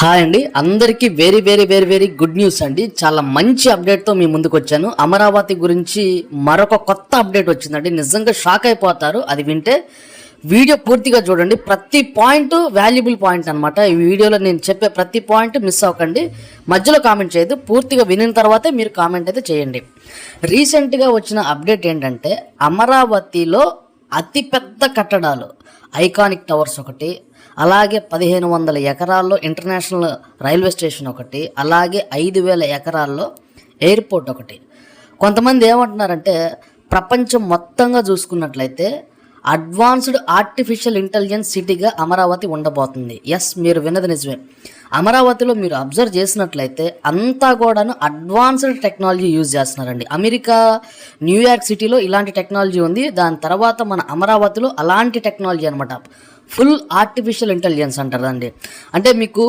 Hi అండి. అందరికీ very very very very good news అండి. చాలా మంచి అప్డేట్తో మీ ముందుకు వచ్చాను. అమరావతి గురించి మరొక కొత్త అప్డేట్ వచ్చిందండి. నిజంగా షాక్ అయిపోతారు. అది వింటే వీడియో పూర్తిగా చూడండి. ప్రతి పాయింట్ వాల్యుబుల్ పాయింట్ అనమాట ఈ వీడియోలో నేను చెప్పే ప్రతి పాయింట్ మిస్ అవ్వకండి. మధ్యలో కామెంట్ చేయదు పూర్తిగా వినిన తర్వాతే మీరు కామెంట్ అయితే చేయండి. రీసెంట్గా వచ్చిన అప్డేట్ ఏంటంటే అమరావతిలో అతిపెద్ద కట్టడాలు. ఐకానిక్ టవర్స్ ఒకటి అలాగే పదిహేను వందల ఎకరాల్లో ఇంటర్నేషనల్ రైల్వే స్టేషన్ ఒకటి అలాగే ఐదు వేల ఎకరాల్లో ఎయిర్పోర్ట్ ఒకటి. కొంతమంది ఏమంటున్నారంటే ప్రపంచం మొత్తంగా చూసుకున్నట్లయితే అడ్వాన్స్డ్ ఆర్టిఫిషియల్ ఇంటెలిజెన్స్ సిటీగా అమరావతి ఉండబోతుంది. ఎస్ మీరు విన్నది నిజమే. అమరావతిలో మీరు అబ్జర్వ్ చేసినట్లయితే అంతా కూడాను అడ్వాన్స్డ్ టెక్నాలజీ యూజ్ చేస్తున్నారండి. అమెరికా న్యూయార్క్ సిటీలో ఇలాంటి టెక్నాలజీ ఉంది. దాని తర్వాత మన అమరావతిలో అలాంటి టెక్నాలజీ అనమాట ఫుల్ ఆర్టిఫిషియల్ ఇంటెలిజెన్స్ అంటారండి. అంటే మీకు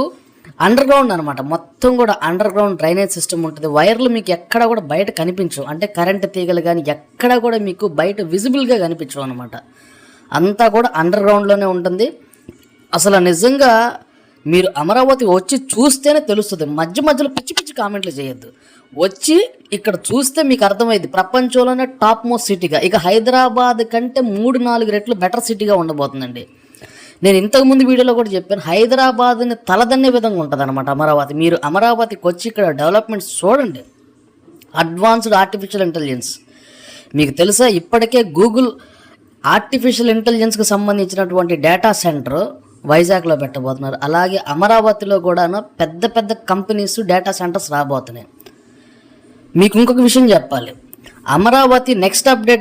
అండర్ గ్రౌండ్ అనమాట మొత్తం కూడా అండర్ గ్రౌండ్ డ్రైనేజ్ సిస్టమ్ ఉంటుంది. వైర్లు మీకు ఎక్కడ కూడా బయట కనిపించవు. అంటే కరెంట్ తీగలు కానీ ఎక్కడ కూడా మీకు బయట విజిబుల్గా కనిపించవు అనమాట అంతా కూడా అండర్ గ్రౌండ్లోనే ఉంటుంది. అసలు నిజంగా మీరు అమరావతి వచ్చి చూస్తేనే తెలుస్తుంది. మధ్య మధ్యలో పిచ్చి పిచ్చి కామెంట్లు చేయొద్దు. వచ్చి ఇక్కడ చూస్తే మీకు అర్థమైంది ప్రపంచంలోనే టాప్ మోస్ట్ సిటీగా. ఇక హైదరాబాద్ కంటే మూడు నాలుగు రెట్లు బెటర్ సిటీగా ఉండబోతుందండి. నేను ఇంతకుముందు వీడియోలో కూడా చెప్పాను. హైదరాబాద్ని తలదన్నే విధంగా ఉంటుంది అనమాట అమరావతి. మీరు అమరావతికి వచ్చి ఇక్కడ డెవలప్మెంట్ చూడండి. Advanced artificial intelligence. మీకు తెలుసా? ఇప్పటికే గూగుల్ ఆర్టిఫిషియల్ ఇంటెలిజెన్స్కి సంబంధించినటువంటి డేటా సెంటర్ వైజాగ్లో పెట్టబోతున్నారు. అలాగే అమరావతిలో కూడా పెద్ద పెద్ద కంపెనీస్ డేటా సెంటర్స్ రాబోతున్నాయి. మీకు ఇంకొక విషయం చెప్పాలి. Amaravati next update